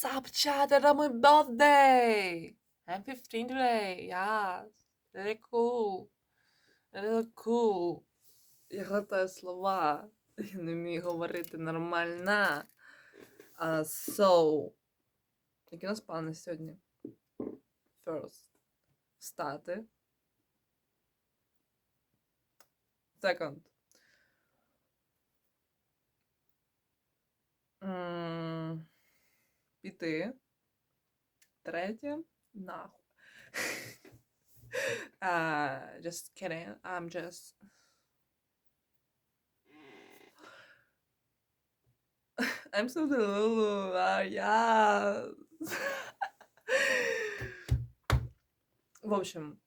Sup chat, it's my birthday! I'm 15 today, yes. Very cool. Very cool. Я глотаю слова. Я не вмію говорити нормально. Uh, so. Які у нас плани сьогодні? First. Встати. Second. Піти. Третє. Нахуй. uh, just kidding. I'm just. I'm so delulu. Ah, yes. В общем,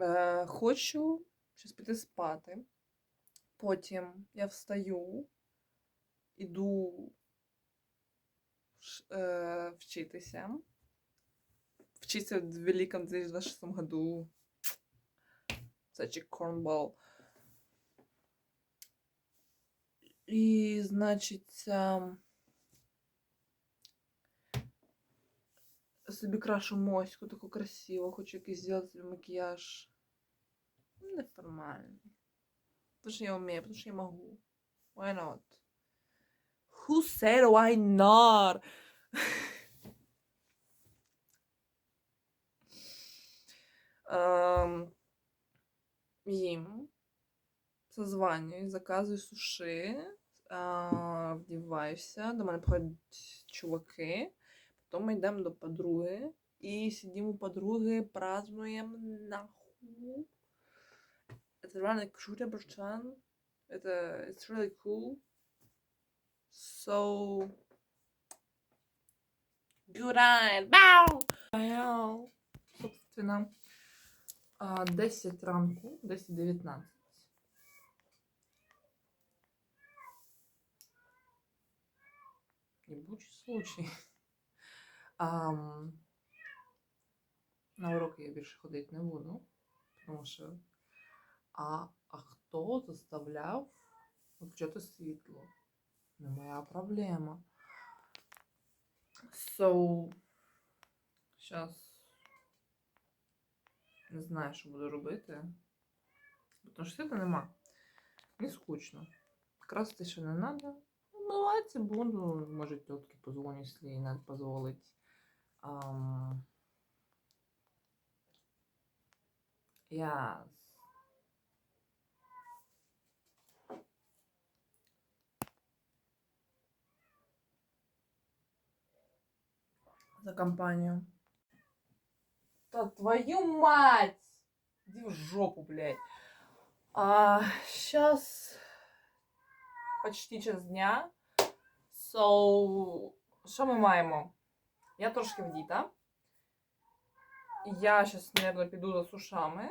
е, хочу щось піти спати. Потім я встаю, іду е, вчитися. Вчиться в великом 2026 году. A cornball. І, значить, собі крашу моську таку красиву, хочу якийсь зробити собі макіяж. Неформальний. Потому что я умею, потому что я могу. Why not? Who said why not? Ем, Їм. Созванююсь, заказую суши, а, вдіваюся, до мене приходять чуваки, потім ми йдемо до подруги і сидимо у подруги, празднуємо нахуй. It's really cool. So night. Бау! Бау! Собственно, а, 10 ранку, 10-19. Ебучий случай. Ам, на уроки я більше ходити не буду, тому що а, а хто заставляв виключати світло? Не моя проблема. So, зараз не знаю, що буду робити. Тому що світла нема. Не скучно. Красти ще не треба. Вмиватися буду. Може, тітки позвоню, якщо їй не дозволить. Ам... За компанию. Да твою мать! Иди в жопу, блядь. А, сейчас почти час дня. So, що ми маємо? Я трошки вдіта. Я зараз, мабуть, піду за сушами.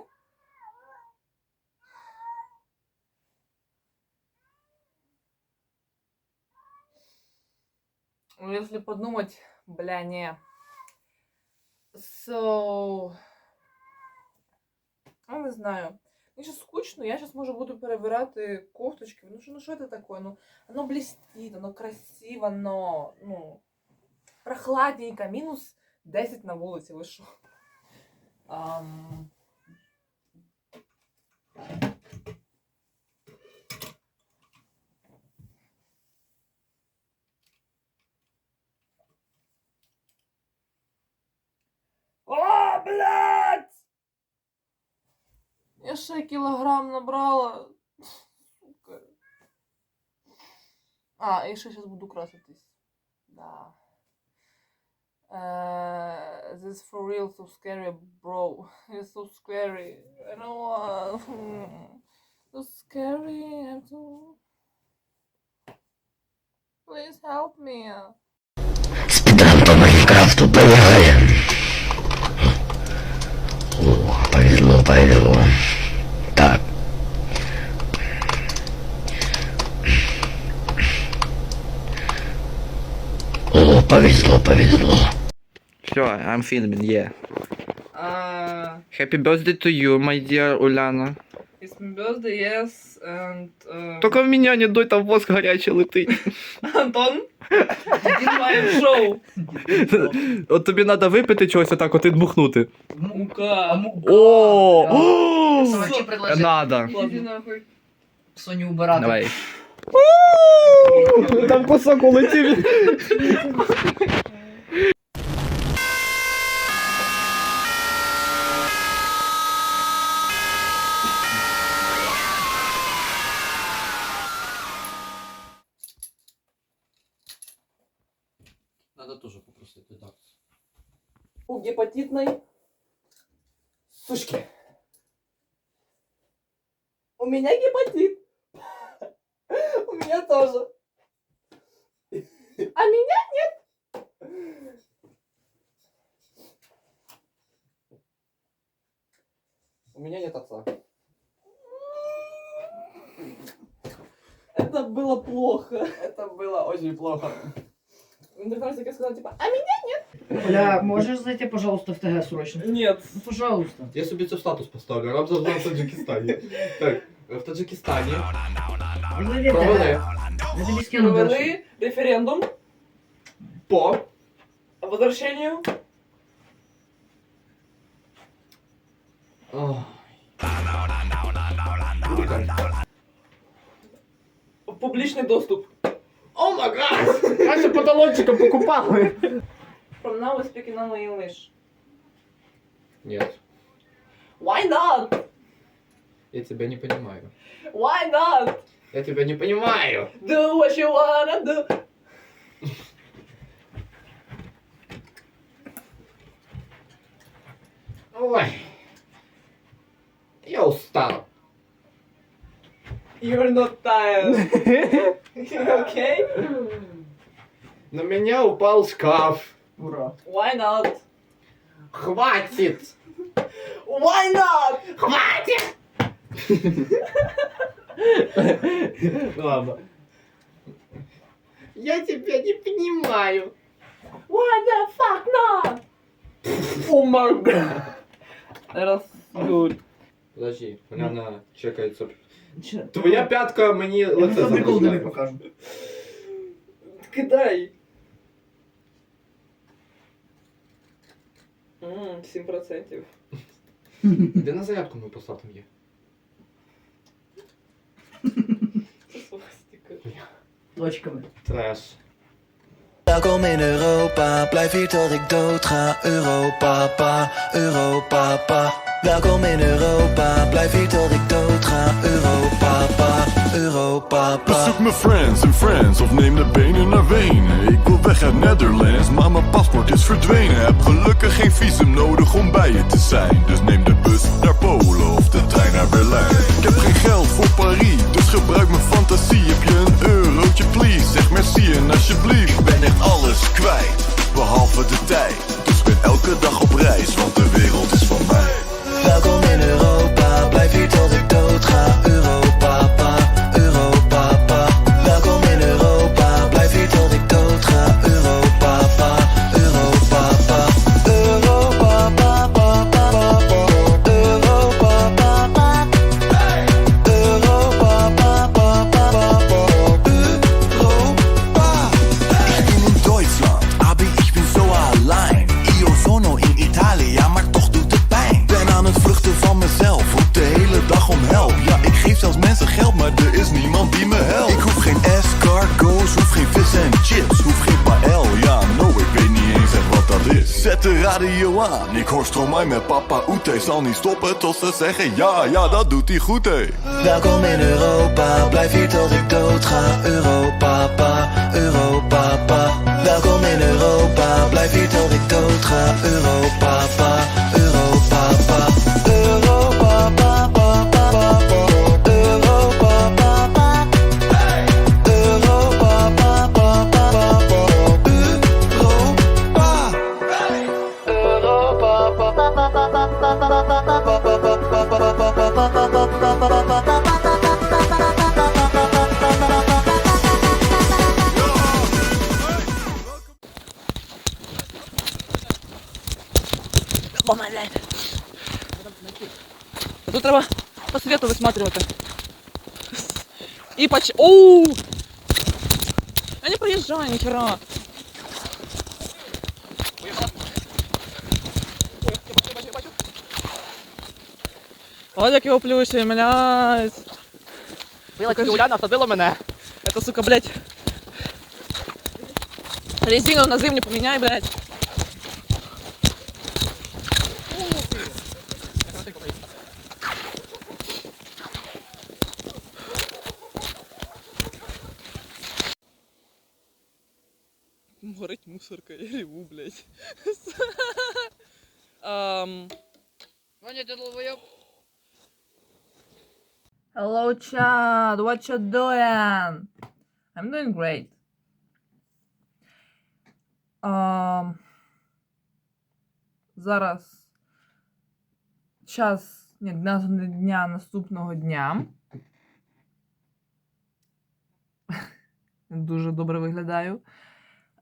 Ну, если подумать, бля, не. So... Я не знаю. Мені ще скучно, я зараз можу буду перебирати кофточки. Ну що, ну що це таке? Ну, оно блестит, оно красиво, но, ну, прохладненько. Мінус 10 на вулиці, ви? Ам... О, блядь! Я ще кілограм набрала. А, і ще зараз буду краситись. Да. Uh, this for real so scary, bro. It's so scary. I don't. So scary. I have to. Please help me. Спидан по Майнкрафту поехали. О, повезло, повезло. Повезло, повезло. Все, I'm filming, yeah. Uh, Happy birthday to you, my dear Уляна. it's my birthday, yes, and. Uh, Только в меня не дуй, там воск горячий летить. Антон? Знімаємо шоу. От тобі треба випити чогось отак от і дмухнути. Мука. О! Надо. Соню убирати. Давай. Там кусок улетів. Надо тоже попросить редакцию. У гепатитной сушки. У меня гепатит. У меня тоже. А меня нет. У меня нет отца. Это было плохо. Это было очень плохо. Ну, так я сказала, типа, а меня Бля, можеш зайти, пожалуйста, в ТГ срочно? нет. Ну, пожалуйста. Я собі це в статус поставлю. Рамзан в Таджикистані. Так, в Таджикистані провели. Провели референдум по возвращению Ох, в публичный доступ. О май гад! Наші по талончикам покупали. From now we speak in only English. Нет, Why not? Я тебя не понимаю. Why not? Я тебя не понимаю. Do what you wanna do. Ой. Я устал. You're not tired. okay? На меня упал шкаф. Ура. Why not? Хватит! Why not? Хватит! Ну ладно. Я тебя не понимаю. What the fuck, no! О май Раз, good. Подожди, у меня чекать сопли. Че? Твоя пятка мне. лице Я прикол далі заморозила. покажу. Кидай. М, 7%. Де на зарядку мы поставим є? Welkom in Europa, blijf hier tot ik dood ga. Europa, pa, Europa, pa. Welkom in Europa, blijf hier tot ik dood ga. Europa, pa, Europa, pa. Bezoek mijn friends en friends of neem de benen naar Wenen. Ik wil weg uit Netherlands, maar mijn paspoort is verdwenen. Heb gelukkig geen visum nodig om bij je te zijn. Dus neem de bus naar Polen ik heb geen geld voor Paris, dus gebruik mijn fantasie. Heb je een eurotje, please? Zeg merci en alsjeblieft. Ik ben echt alles kwijt, behalve de tijd. Dus ben elke dag op reis, want de ik hoor Stromae met papa Oete. Zal niet stoppen tot ze zeggen ja, ja, dat doet hij goed, hé. Welkom in Europa, blijf hier tot ik dood ga. Europa, pa, Europa, pa. Welkom in Europa, blijf hier tot ik dood ga. Europa, pa, висматривати. І поч... Оу! Я не проїжджай, ніхера. Ось як його плющує, блядь. Била тільки Уляна, садила мене. Это, сука, блядь. Резину на зимнюю поменяй, блядь. Мусорка, я реву, блядь. Ам, Ваня, ти долбоєб. Hello, Chad. What you doing? I'm doing great. Um, зараз час ні, дня, дня наступного дня. Дуже добре виглядаю.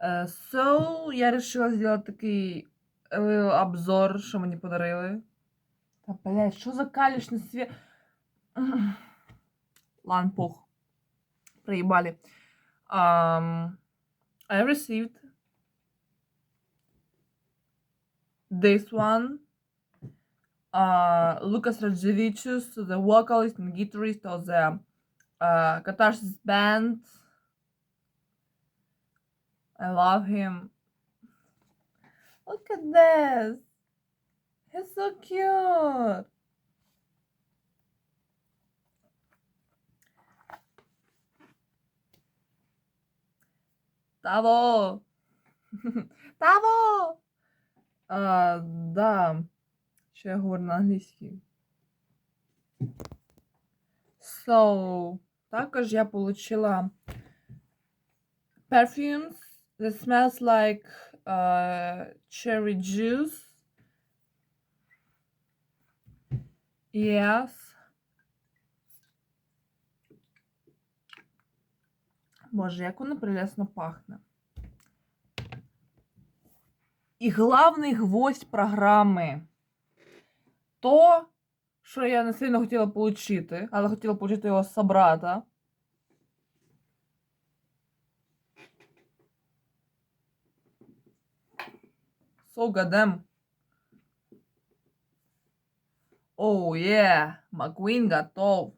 Е, So, я вирішила зробити такий е, обзор, що мені подарили. Та, блядь, що за калішний світ? Ладно, пох. Проебали. Um, I received this one. Uh, Lucas Radzevicius, the vocalist and guitarist of the uh, Catharsis band. I love him. Look at this. He's so cute. Таво! Таво! А, да. Що я говорю на англійській? So, також я получила perfumes that smells like uh, cherry juice. Yes. Боже, як воно прелесно пахне. І главний гвоздь програми. То, що я не сильно хотіла отримати, але хотіла отримати його з собрата. So goddamn. Оу, є, Маквін готов.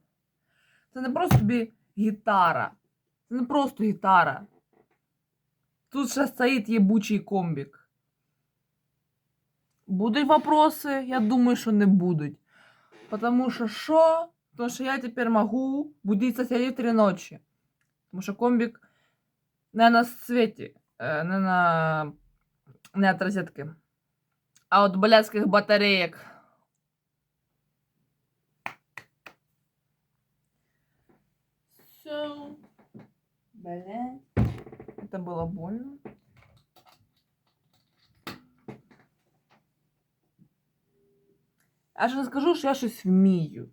Це не просто тобі гітара. Це не просто гітара. Тут ще стоїть єбучий комбік. Будуть вопроси? Я думаю, що не будуть. Потому що що? Тому що я тепер можу будити соседей три ночі. Тому що комбік не на світі, е, не на не от розетки, а от блядських батареек. So, блядь, это было больно. Я ж не скажу, що я щось вмію.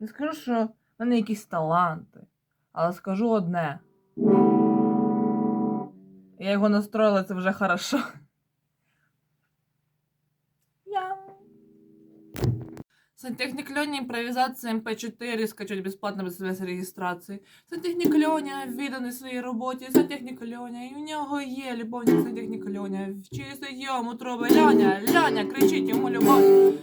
Не скажу, що в мене якісь таланти. Але скажу одне. Я його настроїла, це вже хорошо. Я. Сантехник Лёня, импровизация МП4 скачать бесплатно без смс реєстрації. Сантехник Льоня відданий своїй роботі. Сантехник Льоня, і в нього є любовник сантехник Льоня. чисто йому труби Льоня, Льоня, кричить йому любов.